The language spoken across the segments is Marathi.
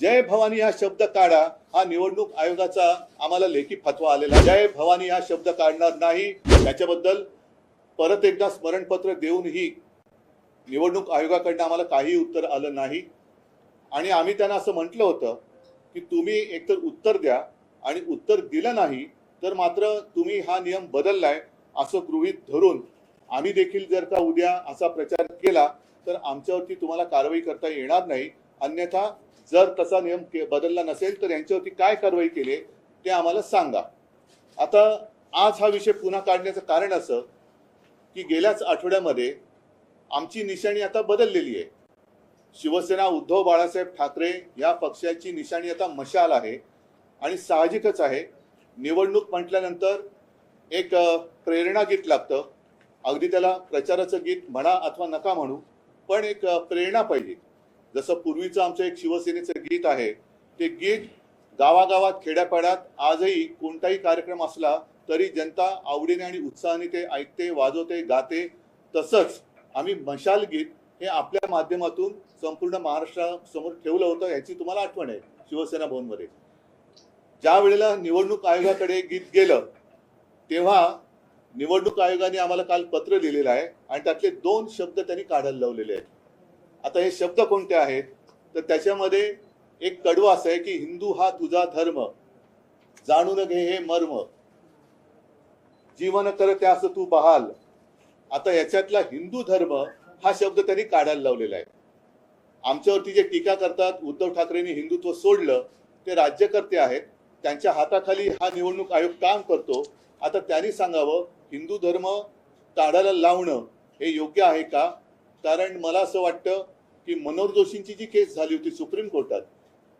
जय भवानी हा शब्द काढा. हा निवडणूक आयोगाचा आम्हाला लेखी फतवा आलेला. आहे. जय भवानी हा शब्द काढणार नाही. त्याच्याबद्दल परत एकदा स्मरणपत्र देऊनही निवडणूक आयोगाकडनं आम्हाला काही उत्तर आलं नाही. आणि आम्ही त्यांना असं म्हटलं होतं की तुम्ही एकतर उत्तर द्या आणि उत्तर दिलं नाही तर मात्र तुम्ही हा नियम बदललाय असं गृहीत धरून आम्ही देखील जर का उद्या असा प्रचार केला तर आमच्यावरती तुम्हाला कारवाई करता येणार नाही. अन्यथा जर तसा नियम के- बदलला नसेल तर यांच्यावरती काय कारवाई केली ते आम्हाला सांगा. आता आज हा विषय पुन्हा काढण्याचं कारण असं की गेल्याच आठवड्यामध्ये आमची निशाणी आता बदललेली आहे. शिवसेना उद्धव बाळासाहेब ठाकरे या पक्षाची निशाणी आता मशाल आहे आणि साहजिकच आहे. निवडणूक म्हटल्यानंतर एक प्रेरणा गीत लागतं. अगदी त्याला प्रचाराचं गीत म्हणा अथवा नका म्हणू पण एक प्रेरणा पाहिजे. जसं पूर्वीचं आमचं एक शिवसेनेचं गीत आहे ते गीत गावागावात खेड्यापाड्यात आजही कोणताही कार्यक्रम असला तरी जनता आवडीने आणि उत्साहाने ते ऐकते वाजवते गाते. तसंच आम्ही मशाल गीत हे आपल्या माध्यमातून संपूर्ण महाराष्ट्रासमोर ठेवलं होतं याची तुम्हाला आठवण आहे शिवसेना भवनमध्ये. ज्या वेळेला निवडणूक आयोगाकडे गीत गेलं तेव्हा निवडणूक आयोगाने आम्हाला काल पत्र लिहिलेलं आहे आणि त्यातले दोन शब्द त्यांनी काढायला लावलेले आहेत. आता हे शब्द कोणते आहेत? तर त्याच्यामध्ये एक कडवं असं आहे की हिंदू हा तुझा धर्म जाणून घे हे मर्म. जीवन कर त्यास तू बहाल. आता याच्यातला हिंदू धर्म हा शब्द त्यांनी काढायला लावलेला आहे. आमच्यावरती जे टीका करतात उद्धव ठाकरेंनी हिंदुत्व सोडलं ते राज्यकर्ते आहेत. त्यांच्या हाताखाली हा निवडणूक आयोग काम करतो. आता त्यांनी सांगावं हिंदू धर्म काढायला लावणं हे योग्य आहे का? कारण मला असं वाटतं की मनोहर जोशींची जी केस झाली होती सुप्रीम कोर्टात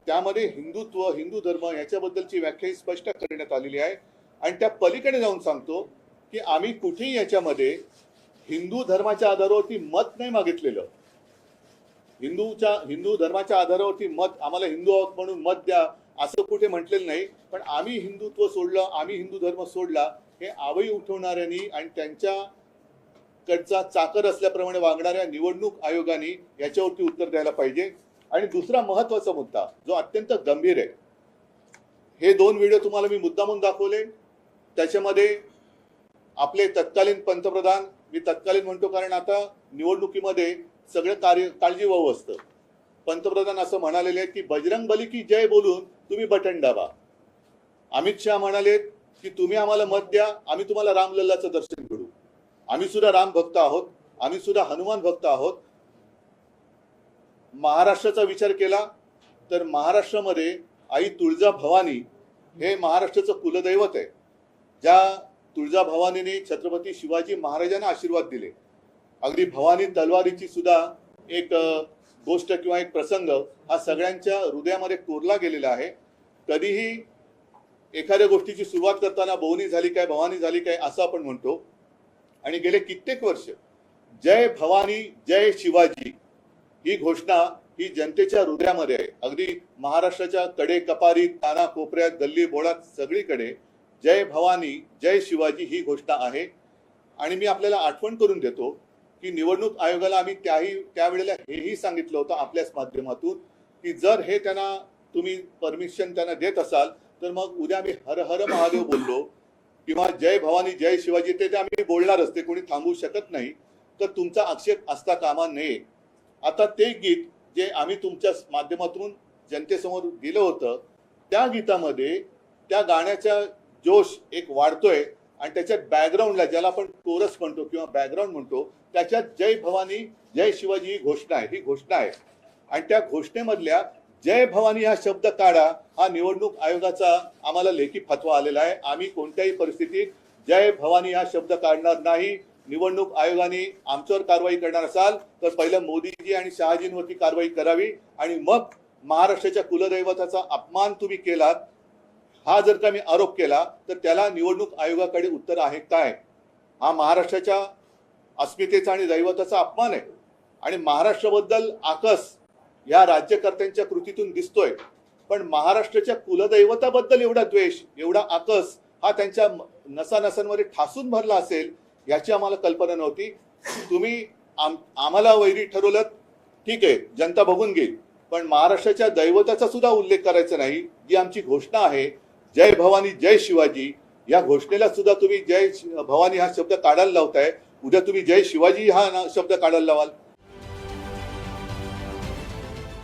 त्यामध्ये हिंदुत्व हिंदू धर्म याच्याबद्दलची व्याख्या ही स्पष्ट करण्यात आलेली आहे. आणि त्या पलीकडे जाऊन सांगतो की आम्ही कुठेही याच्यामध्ये हिंदू धर्माच्या आधारावरती मत नाही मागितलेलं. हिंदूच्या हिंदू धर्माच्या आधारावरती मत आम्हाला हिंदू आहोत म्हणून मत द्या असं कुठे म्हटलेलं नाही. पण आम्ही हिंदुत्व सोडलं आम्ही हिंदू धर्म सोडला हे आवई उठवणाऱ्यांनी आणि त्यांच्या कडचा चाकर असल्याप्रमाणे वागणाऱ्या निवडणूक आयोगाने याच्यावरती उत्तर द्यायला पाहिजे. आणि दुसरा महत्त्वाचा मुद्दा जो अत्यंत गंभीर आहे. हे दोन व्हिडिओ तुम्हाला मी मुद्दामून दाखवले. त्याच्यामध्ये आपले तत्कालीन पंतप्रधान मी तत्कालीन म्हणतो कारण आता निवडणुकीमध्ये सगळं कार्य काळजीवाहू असतं. पंतप्रधान असं म्हणालेले की बजरंग बली की जय बोलून तुम्ही बटन दाबा. अमित शहा म्हणालेत की तुम्ही आम्हाला मत द्या आम्ही तुम्हाला रामलल्लाचं दर्शन आम्ही सुद्धा राम भक्त आहोत आम्ही सुद्धा हनुमान भक्त आहोत. महाराष्ट्राचा विचार केला तर महाराष्ट्रामध्ये आई तुळजा भवानी हे महाराष्ट्राचं कुलदैवत आहे. ज्या तुळजा भवानीने छत्रपती शिवाजी महाराजांना आशीर्वाद दिले. अगदी भवानी तलवारीची सुद्धा एक गोष्ट किंवा एक प्रसंग हा सगळ्यांच्या हृदयामध्ये कोरला गेलेला आहे. कधीही एखाद्या गोष्टीची सुरुवात करताना भवनी झाली काय भवानी झाली काय असं आपण म्हणतो. आणि गेले कित्येक वर्ष जय भवानी जय शिवाजी ही घोषणा ही जनतेच्या हृदयामध्ये आहे. अगदी महाराष्ट्राच्या कडे कपारी काना कोपऱ्यात गल्ली बोळात सगळीकडे जय भवानी जय शिवाजी ही घोषणा आहे. आणि मी आपल्याला आठवण करून देतो की निवडणूक आयोगाला आम्ही त्याही त्यावेळेला हेही सांगितलं होतं आपल्याच माध्यमातून की जर हे त्यांना तुम्ही परमिशन त्यांना देत असाल तर मग उद्या आम्ही हर हर महादेव बोललो किंवा जय भवानी जय शिवाजी ते ते आम्ही बोलणारच ते कोणी थांबवू शकत नाही. तर तुमचा आक्षेप असता कामा नये. आता ते गीत जे आम्ही तुमच्या माध्यमातून जनतेसमोर दिलं होतं त्या गीतामध्ये त्या गाण्याचा जोश एक वाढतोय आणि त्याच्यात बॅकग्राऊंडला ज्याला आपण कोरस म्हणतो किंवा बॅकग्राऊंड म्हणतो त्याच्यात जय भवानी जय शिवाजी ही घोषणा आहे ही घोषणा आहे. आणि त्या घोषणेमधल्या जय भवानी हा शब्द काढा. हा निवडणूक आयोगाचा आम्हाला लेखी फतवा आलेला आहे. आम्ही कोणत्याही परिस्थितीत जय भवानी हा शब्द काढणार नाही. निवडणूक आयोगाने आमच्यावर कारवाई करणार असाल तर पहिलं मोदीजी आणि शहाजींवरती कारवाई करावी. आणि मग महाराष्ट्राच्या कुलदैवताचा अपमान तुम्ही केलात हा जर का मी आरोप केला तर त्याला निवडणूक आयोगाकडे उत्तर आहे काय? हा महाराष्ट्राच्या अस्मितेचा आणि दैवताचा अपमान आहे. आणि महाराष्ट्राबद्दल आकस या राज्यकर्त्यांच्या कृतीतून दिसतोय. पण महाराष्ट्राच्या कुलदैवताबद्दल एवढा द्वेष एवढा आकस हा त्यांच्या नसानसांमध्ये ठासून भरला असेल याची आम्हाला कल्पना नव्हती. तुम्ही आम आम्हाला वैरी ठरवलं ठीक आहे जनता बघून घेईल. पण महाराष्ट्राच्या दैवताचा सुद्धा उल्लेख करायचा नाही जी आमची घोषणा आहे. जय भवानी जय शिवाजी. या घोषणेला सुद्धा तुम्ही जय भवानी हा शब्द काढायला लावताय. उद्या तुम्ही जय शिवाजी हा शब्द काढायला लावाल.